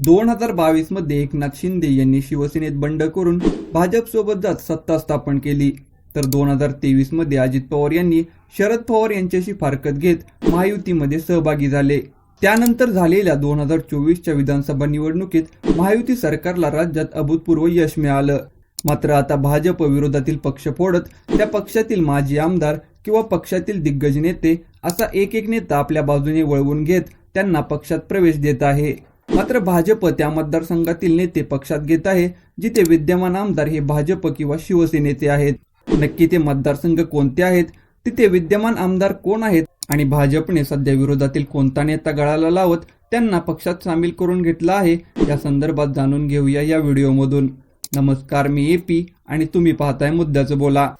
दोन हजार बावीसमध्ये एकनाथ शिंदे यांनी शिवसेनेत बंड करून भाजपसोबत जात सत्ता स्थापन केली. तर दोन हजार तेवीसमध्ये अजित पवार यांनी शरद पवार यांच्याशी फारकत घेत महायुतीमध्ये सहभागी झाले. त्यानंतर झालेल्या दोन हजार चोवीसच्या विधानसभा निवडणुकीत महायुती सरकारला राज्यात अभूतपूर्व यश मिळालं. मात्र आता भाजप विरोधातील पक्ष फोडत त्या पक्षातील माजी आमदार किंवा पक्षातील दिग्गज नेते असा एक एक नेता आपल्या बाजूने वळवून घेत त्यांना पक्षात प्रवेश देत आहे. मात्र भाजप त्या मतदारसंघातील नेते पक्षात घेत आहे जिथे विद्यमान आमदार हे भाजप किंवा शिवसेनेचे आहेत. नक्की ते मतदारसंघ कोणते आहेत? तिथे विद्यमान आमदार कोण आहेत? आणि भाजपने सध्या विरोधातील कोणता नेता गळाला लावत त्यांना पक्षात सामील करून घेतला आहे या संदर्भात जाणून घेऊया या व्हिडिओमधून. नमस्कार मी ए पी आणि तुम्ही पाहताय मुद्द्याचं बोला.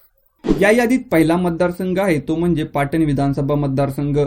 या यादीत पहिला मतदारसंघ आहे तो म्हणजे पाटण विधानसभा मतदारसंघ.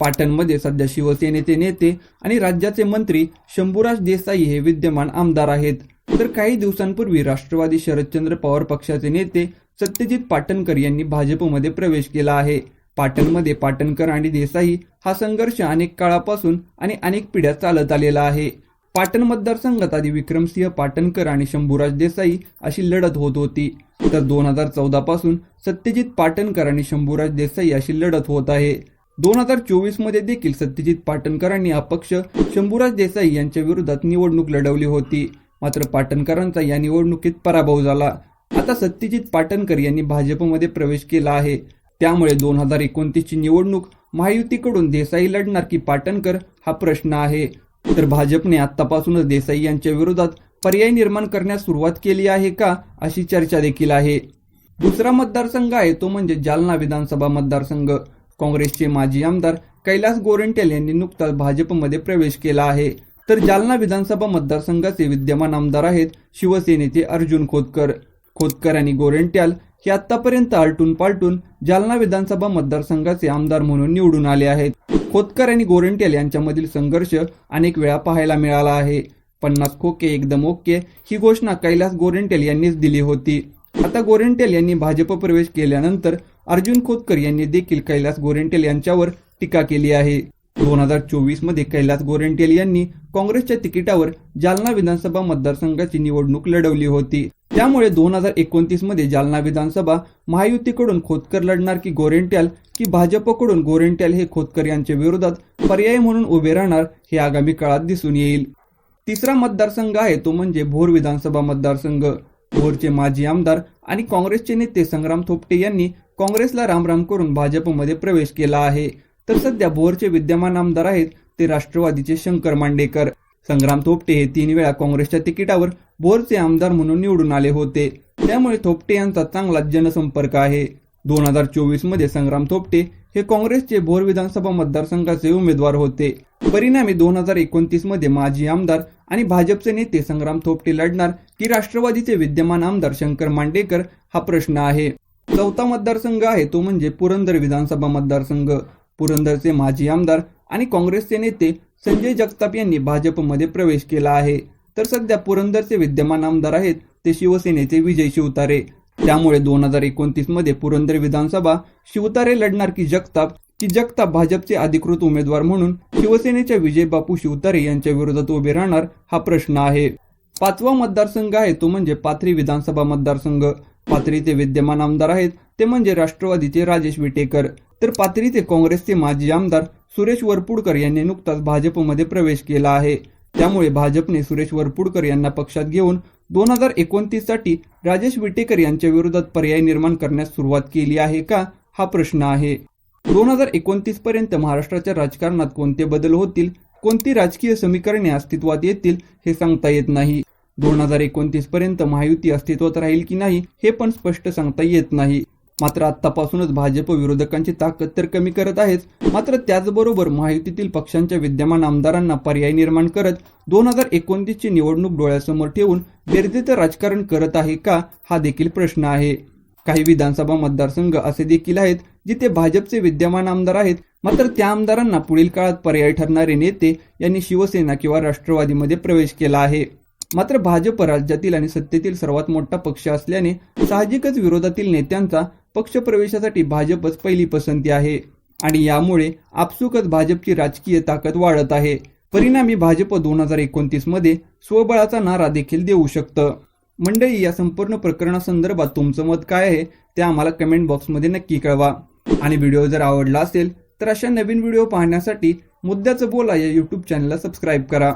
पाटणमध्ये सध्या शिवसेनेचे नेते आणि राज्याचे मंत्री शंभूराज देसाई हे विद्यमान आमदार आहेत. तर काही दिवसांपूर्वी राष्ट्रवादी शरदचंद्र पवार पक्षाचे नेते सत्यजित पाटणकर यांनी भाजपमध्ये प्रवेश केला आहे. पाटणमध्ये पाटणकर आणि देसाई हा संघर्ष अनेक काळापासून आणि अनेक पिढ्या चालत आलेला आहे. पाटण मतदारसंघात आधी विक्रमसिंह पाटणकर आणि शंभूराज देसाई अशी लढत होत होती. तर दोन हजार चौदा पासून सत्यजित पाटणकर आणि शंभूराज देसाई अशी लढत होत आहे. दोन हजार चोवीसमध्ये देखील सत्यजित पाटणकरांनी अपक्ष शंभूराज देसाई यांच्या विरोधात निवडणूक लढवली होती. मात्र पाटणकरांचा या निवडणुकीत पराभव झाला. आता सत्यजित पाटणकर यांनी भाजपमध्ये प्रवेश केला आहे. त्यामुळे दोन हजार एकोणतीसची निवडणूक महायुतीकडून देसाई लढणार की पाटणकर हा प्रश्न आहे. तर भाजपने आतापासूनच देसाई यांच्या विरोधात पर्याय निर्माण करण्यास सुरुवात केली आहे का अशी चर्चा देखील आहे. दुसरा मतदारसंघ आहे तो म्हणजे जालना विधानसभा मतदारसंघ. काँग्रेसचे माजी आमदार कैलास गोरेंटेल यांनी नुकताच भाजपमध्ये प्रवेश केला आहे. तर जालना विधानसभा मतदारसंघाचे विद्यमान आमदार आहेत शिवसेनेचे अर्जुन खोतकर. खोतकर आणि गोरेंट्याल हे आतापर्यंत आलटून पालटून जालना विधानसभा मतदारसंघाचे आमदार म्हणून निवडून आले आहेत. खोतकर आणि गोरेंट्याल यांच्यामधील संघर्ष अनेक वेळा पाहायला मिळाला आहे. पन्नास खोके एकदम ओके ही घोषणा कैलास गोरेंट्याल यांनीच दिली होती. आता गोरेंट्याल यांनी भाजप प्रवेश केल्यानंतर अर्जुन खोतकर यांनी देखील कैलास गोरेंटेल यांच्यावर टीका केली आहे. दोन हजार चोवीसमध्ये कैलास गोरेंटेल यांनी काँग्रेसच्या तिकिटावर जालना विधानसभा मतदारसंघाची निवडणूक लढवली होती. त्यामुळे दोन हजार एकोणतीसमध्ये जालना विधानसभा महायुतीकडून खोतकर लढणार की गोरेंट्याल की भाजपकडून गोरेंट्याल हे खोतकर यांच्या विरोधात पर्याय म्हणून उभे राहणार हे आगामी काळात दिसून येईल. तिसरा मतदारसंघ आहे तो म्हणजे भोर विधानसभा मतदारसंघ. भोरचे माजी आमदार आणि काँग्रेसचे नेते संग्राम थोपटे यांनी काँग्रेसला रामराम करून भाजपमध्ये प्रवेश केला आहे. तर सध्या भोरचे विद्यमान आमदार आहेत ते राष्ट्रवादीचे शंकर मांडेकर. संग्राम थोपटे हे तीन वेळा काँग्रेसच्या तिकिटावर भोरचे आमदार म्हणून निवडून आले होते. त्यामुळे थोपटे यांचा चांगला जनसंपर्क आहे. दोन हजार चोवीसमध्ये संग्राम थोपटे हे काँग्रेसचे भोर विधानसभा मतदारसंघाचे उमेदवार होते. परिणामी दोन हजार एकोणतीसमध्ये माजी आमदार आणि भाजपचे नेते संग्राम थोपटे लढणार की राष्ट्रवादीचे विद्यमान आमदार शंकर मांडेकर हा प्रश्न आहे. चौथा मतदारसंघ आहे तो म्हणजे पुरंदर विधानसभा मतदारसंघ. पुरंदरचे माजी आमदार आणि काँग्रेसचे नेते संजय जगताप यांनी भाजपमध्ये प्रवेश केला आहे. तर सध्या पुरंदरचे विद्यमान आमदार आहेत ते शिवसेनेचे विजय शिवतारे. त्यामुळे दोन हजार एकोणतीसमध्ये पुरंदर विधानसभा शिवतारे लढणार की जगताप की जगताप भाजपचे अधिकृत उमेदवार म्हणून शिवसेनेच्या विजय बापू शिवतारे यांच्या विरोधात उभे राहणार हा प्रश्न आहे. पाचवा मतदारसंघ आहे तो म्हणजे पाथरी विधानसभा मतदारसंघ. पाथरीचे विद्यमान आमदार आहेत. ते म्हणजे राष्ट्रवादीचे राजेश विटेकर. तर पाथरीचे काँग्रेसचे माजी आमदार सुरेश वरपुडकर यांनी नुकताच भाजपमध्ये प्रवेश केला आहे. त्यामुळे भाजपने सुरेश वरपुडकर यांना पक्षात घेऊन दोन हजार एकोणतीससाठी राजेश विटेकर यांच्या विरोधात पर्याय निर्माण करण्यास सुरुवात केली आहे का? हा प्रश्न आहे. दोन हजार एकोणतीस पर्यंत महाराष्ट्राच्या राजकारणात कोणते बदल होतील? कोणती राजकीय समीकरणे अस्तित्वात येतील? हे सांगता येत नाही. दोन हजार एकोणतीस पर्यंत महायुती अस्तित्वात राहील की नाही हे पण स्पष्ट सांगता येत नाही. मात्र आतापासूनच भाजप विरोधकांची ताकद तर कमी करत आहेच. मात्र त्याचबरोबर महायुतीतील पक्षांच्या विद्यमान आमदारांना पर्याय निर्माण करत दोन हजार एकोणतीसची निवडणूक डोळ्यासमोर ठेवून बेरजेचं राजकारण करत आहे का हा देखील प्रश्न आहे. काही विधानसभा मतदारसंघ असे देखील आहेत जिथे भाजपचे विद्यमान आमदार आहेत. मात्र त्या आमदारांना पुढील काळात पर्याय ठरणारे नेते यांनी शिवसेना किंवा राष्ट्रवादीमध्ये प्रवेश केला आहे. मात्र भाजप राज्यातील आणि सत्तेतील सर्वात मोठा पक्ष असल्याने साहजिकच विरोधातील नेत्यांचा पक्षप्रवेशासाठी भाजपच पहिली पसंती आहे. आणि यामुळे आपसुकच भाजपची राजकीय ताकद वाढत आहे. परिणामी भाजप दोन हजार एकोणतीसमध्ये स्वबळाचा नारा देखील देऊ शकतं. मंडळी या संपूर्ण प्रकरणासंदर्भात तुमचं मत काय आहे ते आम्हाला कमेंट बॉक्समध्ये नक्की कळवा. आणि व्हिडिओ जर आवडला असेल तर अशा नवीन व्हिडिओ पाहण्यासाठी मुद्द्याचं बोला या यूट्यूब चॅनलला सबस्क्राईब करा.